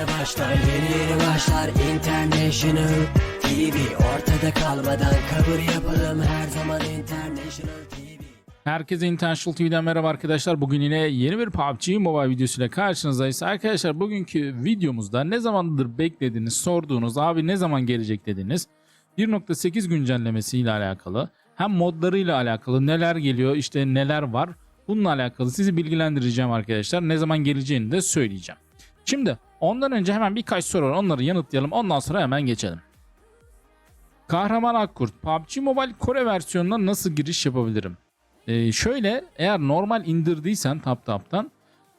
yeni başlar Yeni yeni başlar International TV Ortada kalmadan kabul yapalım Her zaman International TV Herkese International TV'den merhaba arkadaşlar. Bugün yine yeni bir PUBG Mobile videosuyla karşınızdayız. Arkadaşlar bugünkü videomuzda ne zamandır beklediğiniz, sorduğunuz, abi ne zaman gelecek dediniz. 1.8 güncellemesi ile alakalı hem modlarıyla alakalı neler geliyor, işte neler var. Bununla alakalı sizi bilgilendireceğim arkadaşlar. Ne zaman geleceğini de söyleyeceğim. Şimdi ondan önce hemen birkaç soru var. Onları yanıtlayalım. Ondan sonra hemen geçelim. Kahraman Akkurt, PUBG Mobile Kore versiyonuna nasıl giriş yapabilirim? Ee, şöyle eğer normal indirdiysen TapTap'tan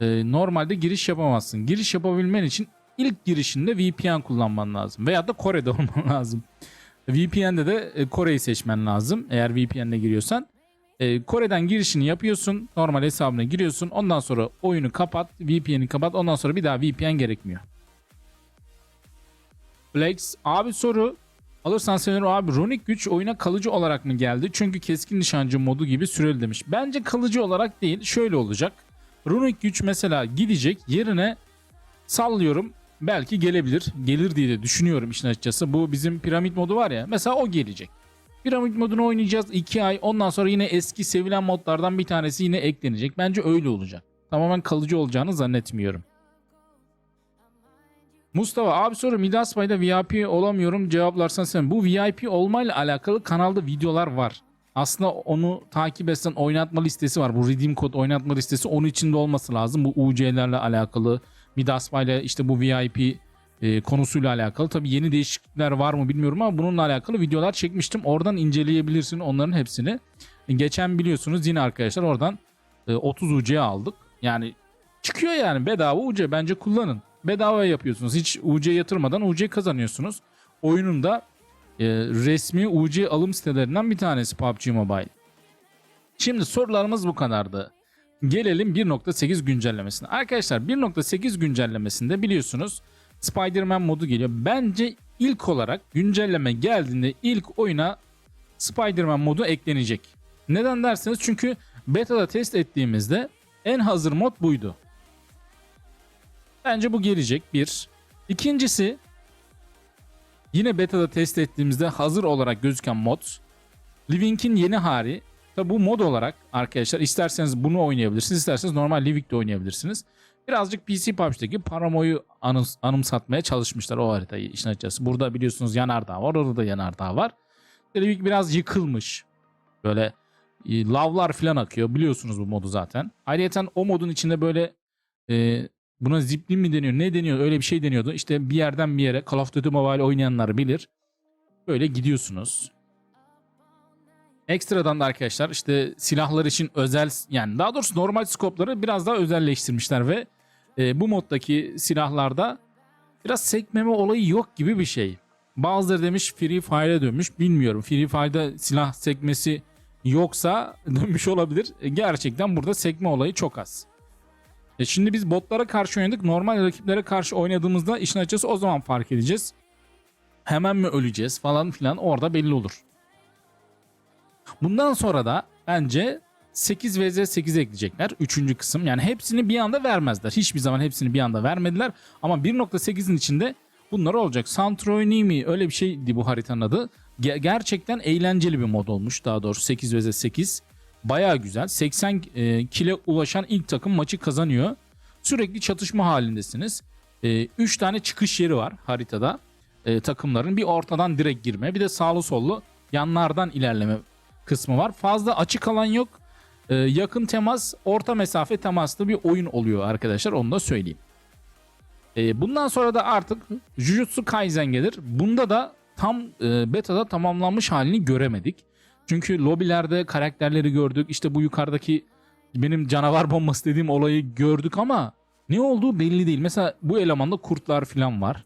e, normalde giriş yapamazsın. Giriş yapabilmen için ilk girişinde VPN kullanman lazım. Veya da Kore'de olman lazım. VPN'de de e, Kore'yi seçmen lazım. Eğer VPN'le giriyorsan. E, Kore'den girişini yapıyorsun. Normal hesabına giriyorsun. Ondan sonra oyunu kapat. VPN'i kapat. Ondan sonra bir daha VPN gerekmiyor. Flex abi soru Alırsan sevinirim abi Runic güç oyuna kalıcı olarak mı geldi? Çünkü keskin nişancı modu gibi süreli demiş. Bence kalıcı olarak değil şöyle olacak. Runic güç mesela gidecek yerine sallıyorum belki gelebilir. Gelir diye de düşünüyorum işin açıkçası. Bu bizim piramit modu var ya mesela o gelecek. Piramit modunu oynayacağız 2 ay ondan sonra yine eski sevilen modlardan bir tanesi yine eklenecek. Bence öyle olacak. Tamamen kalıcı olacağını zannetmiyorum. Mustafa abi soru Midas Bay'da VIP olamıyorum cevaplarsan sen. Bu VIP olmayla alakalı kanalda videolar var. Aslında onu takip etsen oynatma listesi var. Bu redeem kod oynatma listesi onun içinde olması lazım. Bu UC'lerle alakalı. Midas Bay'la işte bu VIP e, konusuyla alakalı. Tabii yeni değişiklikler var mı bilmiyorum ama bununla alakalı videolar çekmiştim. Oradan inceleyebilirsin onların hepsini. Geçen biliyorsunuz yine arkadaşlar oradan e, 30 UC aldık. Yani çıkıyor yani bedava UC bence kullanın bedava yapıyorsunuz. Hiç UC yatırmadan UC kazanıyorsunuz. Oyunun da e, resmi UC alım sitelerinden bir tanesi PUBG Mobile. Şimdi sorularımız bu kadardı. Gelelim 1.8 güncellemesine. Arkadaşlar 1.8 güncellemesinde biliyorsunuz Spider-Man modu geliyor. Bence ilk olarak güncelleme geldiğinde ilk oyuna Spider-Man modu eklenecek. Neden derseniz çünkü beta'da test ettiğimizde en hazır mod buydu. Bence bu gelecek bir. İkincisi yine beta'da test ettiğimizde hazır olarak gözüken mod Living'in yeni hali. Tabi bu mod olarak arkadaşlar isterseniz bunu oynayabilirsiniz. isterseniz normal Living'de oynayabilirsiniz. Birazcık PC PUBG'deki paramoyu anım, anımsatmaya çalışmışlar o haritayı işin açıkçası. Burada biliyorsunuz yanardağ var. Orada da yanardağ var. Living biraz yıkılmış. Böyle e, lavlar falan akıyor. Biliyorsunuz bu modu zaten. Ayrıca o modun içinde böyle e, Buna ziplim mi deniyor ne deniyor öyle bir şey deniyordu. İşte bir yerden bir yere Call of Duty Mobile oynayanlar bilir. Böyle gidiyorsunuz. Ekstradan da arkadaşlar işte silahlar için özel yani daha doğrusu normal skopları biraz daha özelleştirmişler ve e, bu moddaki silahlarda biraz sekmeme olayı yok gibi bir şey. Bazıları demiş Free Fire'a dönmüş bilmiyorum. Free Fire'da silah sekmesi yoksa dönmüş olabilir. E, gerçekten burada sekme olayı çok az. E şimdi biz botlara karşı oynadık. Normal rakiplere karşı oynadığımızda işin açıkçası o zaman fark edeceğiz. Hemen mi öleceğiz falan filan orada belli olur. Bundan sonra da bence 8 vs 8 ekleyecekler. Üçüncü kısım. Yani hepsini bir anda vermezler. Hiçbir zaman hepsini bir anda vermediler. Ama 1.8'in içinde bunlar olacak. Santorini öyle bir şeydi bu haritanın adı. Ge- gerçekten eğlenceli bir mod olmuş. Daha doğrusu 8 vs 8. Baya güzel. 80 e, kile ulaşan ilk takım maçı kazanıyor. Sürekli çatışma halindesiniz. 3 e, tane çıkış yeri var haritada e, takımların. Bir ortadan direkt girme bir de sağlı sollu yanlardan ilerleme kısmı var. Fazla açık alan yok. E, yakın temas, orta mesafe temaslı bir oyun oluyor arkadaşlar onu da söyleyeyim. E, bundan sonra da artık Jujutsu Kaisen gelir. Bunda da tam e, beta'da tamamlanmış halini göremedik. Çünkü lobilerde karakterleri gördük. İşte bu yukarıdaki benim canavar bombası dediğim olayı gördük ama ne olduğu belli değil. Mesela bu elemanda kurtlar falan var.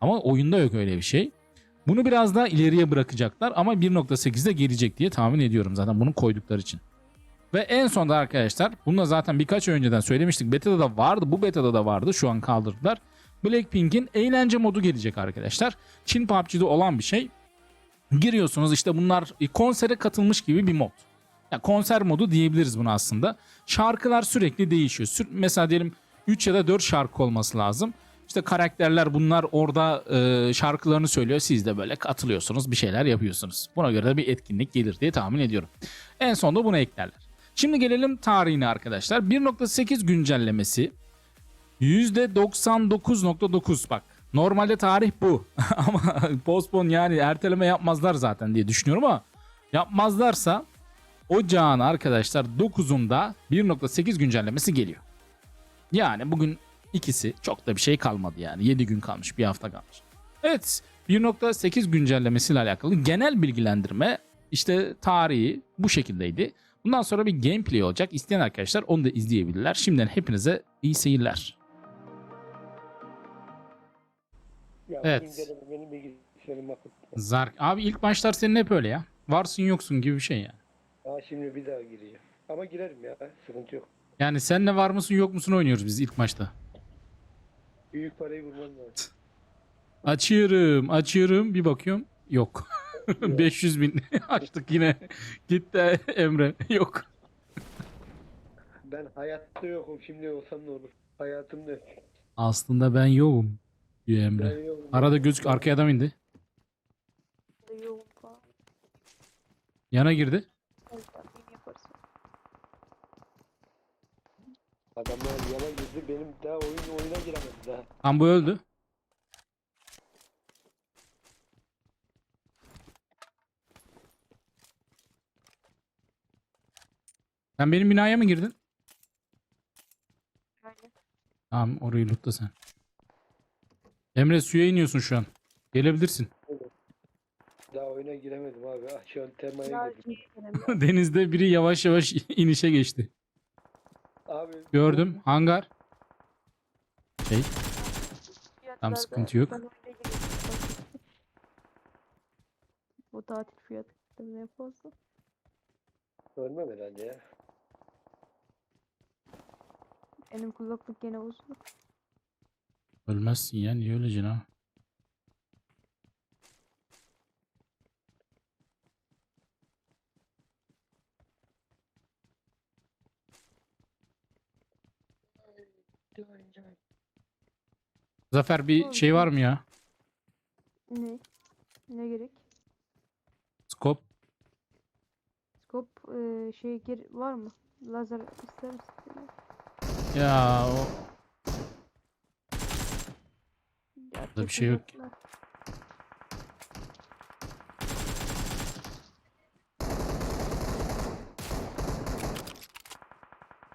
Ama oyunda yok öyle bir şey. Bunu biraz daha ileriye bırakacaklar ama 1.8'de gelecek diye tahmin ediyorum zaten bunu koydukları için. Ve en sonda arkadaşlar bunu da zaten birkaç önceden söylemiştik. Beta'da da vardı. Bu beta'da da vardı. Şu an kaldırdılar. Blackpink'in eğlence modu gelecek arkadaşlar. Çin PUBG'de olan bir şey giriyorsunuz işte bunlar konsere katılmış gibi bir mod. Yani konser modu diyebiliriz buna aslında. Şarkılar sürekli değişiyor. Mesela diyelim 3 ya da 4 şarkı olması lazım. İşte karakterler bunlar orada e, şarkılarını söylüyor. Siz de böyle katılıyorsunuz bir şeyler yapıyorsunuz. Buna göre de bir etkinlik gelir diye tahmin ediyorum. En sonunda bunu eklerler. Şimdi gelelim tarihine arkadaşlar. 1.8 güncellemesi %99.9 bak. Normalde tarih bu. ama postpone yani erteleme yapmazlar zaten diye düşünüyorum ama yapmazlarsa ocağın arkadaşlar 9'unda 1.8 güncellemesi geliyor. Yani bugün ikisi çok da bir şey kalmadı yani. 7 gün kalmış, bir hafta kalmış. Evet, 1.8 güncellemesiyle alakalı genel bilgilendirme işte tarihi bu şekildeydi. Bundan sonra bir gameplay olacak. İsteyen arkadaşlar onu da izleyebilirler. Şimdiden hepinize iyi seyirler. Ya Evet. Zark. Abi ilk maçlar senin hep öyle ya. Varsın yoksun gibi bir şey ya. Daha şimdi bir daha gireceğim. Ama girerim ya. Sıkıntı yok. Yani senle var mısın yok musun oynuyoruz biz ilk maçta. Büyük parayı vurman lazım. Açıyorum, açıyorum. Bir bakıyorum. Yok. 500 bin açtık yine. Gitti Emre. Yok. Ben hayatta yokum. Şimdi olsam ne olur? Hayatımda. Aslında ben yokum diyor Emre. Ben yokum. Arada gözük arkaya adam indi. Yok. Yana girdi. Adamlar yana girdi. Benim daha oyun oyuna giremedi daha. Tam bu öldü. Sen benim binaya mı girdin? Aynen. Tamam orayı lootla sen. Emre suya iniyorsun şu an. Gelebilirsin. Daha oyuna giremedim abi. Ah, Şu an temaya girdim. Denizde biri yavaş yavaş inişe geçti. Abi Gördüm. Hangar. Şey. Fiyatlarda sıkıntı yok. Bu tatil fiyatı ne fazla. Ölmem herhalde ya. Benim kulaklık gene uzun. Ölmezsin ya. Niye öleceksin ha? Zafer bir şey var mı ya? Ne? Ne gerek? Skop. Skop e, şey var mı? Lazer ister misin? Ya o Gerçek bir şey yok ki.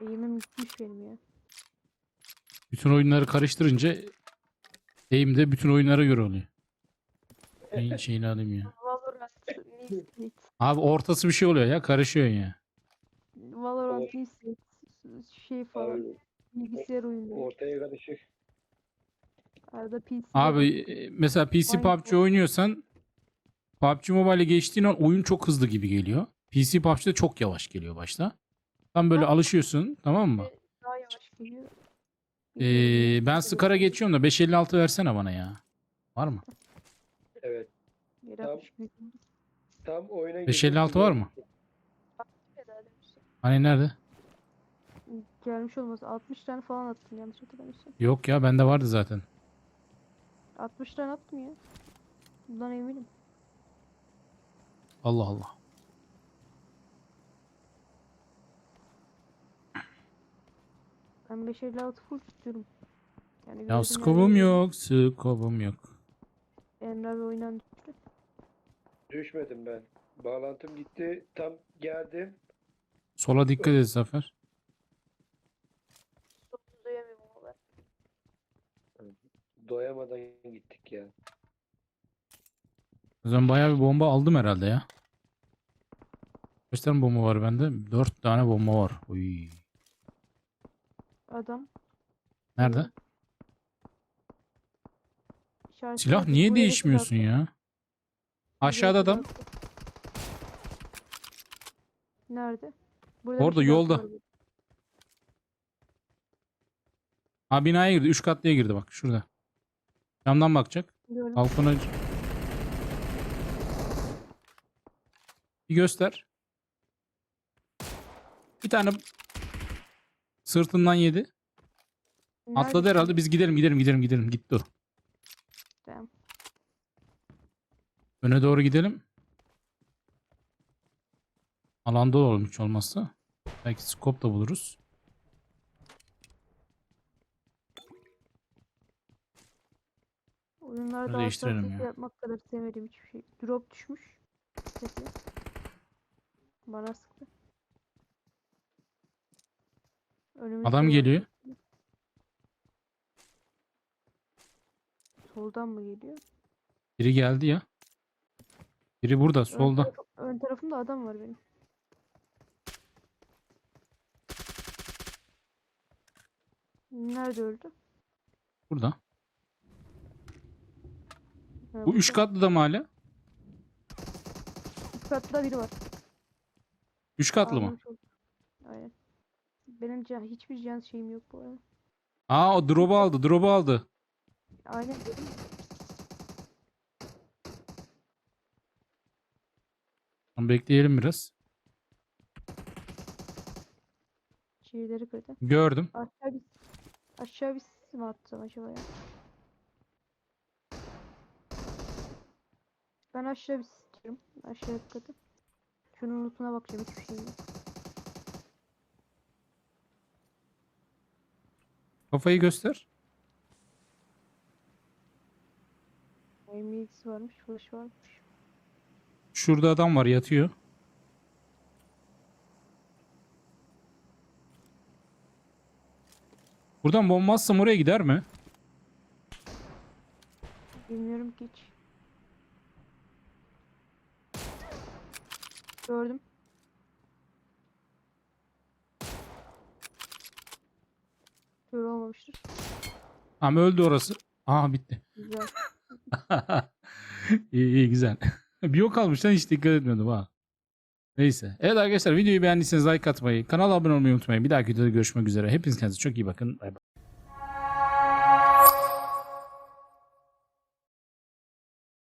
Eğimim gitmiş benim ya. bütün oyunları karıştırınca aim de bütün oyunlara göre oluyor. Neyin şeyini alayım ya. Valorant Need. Abi ortası bir şey oluyor ya. Karışıyor ya. Valorant Need şey falan. Bilgisayar oyunları. ortaya karışık. Arada PC. Abi e, mesela PC Aynı PUBG şey. oynuyorsan PUBG Mobile'e geçtiğin an oyun çok hızlı gibi geliyor. PC PUBG'de çok yavaş geliyor başta. Tam böyle Ama- alışıyorsun tamam mı? daha yavaş geliyor. Ee, ben Scar'a geçiyorum da 556 versene bana ya. Var mı? Evet. Yere Tamam. atmış gibi. Tam oyuna 556 var mı? Herhalde bir şey. Hani nerede? Gelmiş olmaz. 60 tane falan attım yanlış hatırlamıyorsam. Yok ya bende vardı zaten. 60 tane attım ya. Bundan eminim. Allah Allah. Ben 556 full tutuyorum. Yani Ya skobum yok. Skobum yok. Emre abi oyundan düştü. Düşmedim ben. Bağlantım gitti. Tam geldim. Sola dikkat et Zafer. Sonunu duyamıyorum ama ben. Doyamadan gittik ya. O zaman bayağı bir bomba aldım herhalde ya. Kaç tane bomba var bende? 4 tane bomba var. Uy. Adam. Nerede? işaret Silah niye değişmiyorsun ya? Aşağıda adam. Nerede? Burada Orada, bir yolda. var. Ha binaya girdi. 3 katlıya girdi bak şurada. Camdan bakacak. Gördüm. Balkona... Bir göster. Bir tane sırtından yedi. Atladı Nerede? herhalde. Biz gidelim gidelim gidelim gidelim. Gitti o. Tamam. Öne doğru gidelim. Alanda olalım hiç olmazsa. Belki scope da buluruz. Oyunlarda değiştirelim ya. yapmak kadar sevmediğim hiçbir şey. Drop düşmüş. Peki. Bana sıktı. Önümüzde Adam geliyor. Soldan mı geliyor? Biri geldi ya. Biri burada Ön solda. tarafı- ön tarafımda adam var benim. Nerede öldü? Burada. Bu üç katlı da mı hala? Üç katlı biri var. Üç katlı mı? Oldum. Aynen. Benim can, hiçbir can şeyim yok bu arada. Aa o drop'u aldı. Drop'u aldı. Aynen dedim. Tamam, bekleyelim biraz. Şeyleri kırdı. Gördüm. Aşağı bir aşağı bir sis mi atsam acaba ya? Ben aşağı bir istiyorum. Aşağı katı. Şunun lootuna bakacağım hiçbir şey yok. Kafayı göster. M7'si varmış, flash varmış. Şurada adam var yatıyor. Buradan bomba atsam oraya gider mi? Bilmiyorum ki hiç. Gördüm. Kör olmamıştır. Ama öldü orası. Aa bitti. Güzel. iyi iyi güzel. bir yok kalmış lan hiç dikkat etmedim ha. Neyse. Evet arkadaşlar videoyu beğendiyseniz like atmayı, kanala abone olmayı unutmayın. Bir dahaki videoda görüşmek üzere. Hepiniz kendinize çok iyi bakın. Bay bay.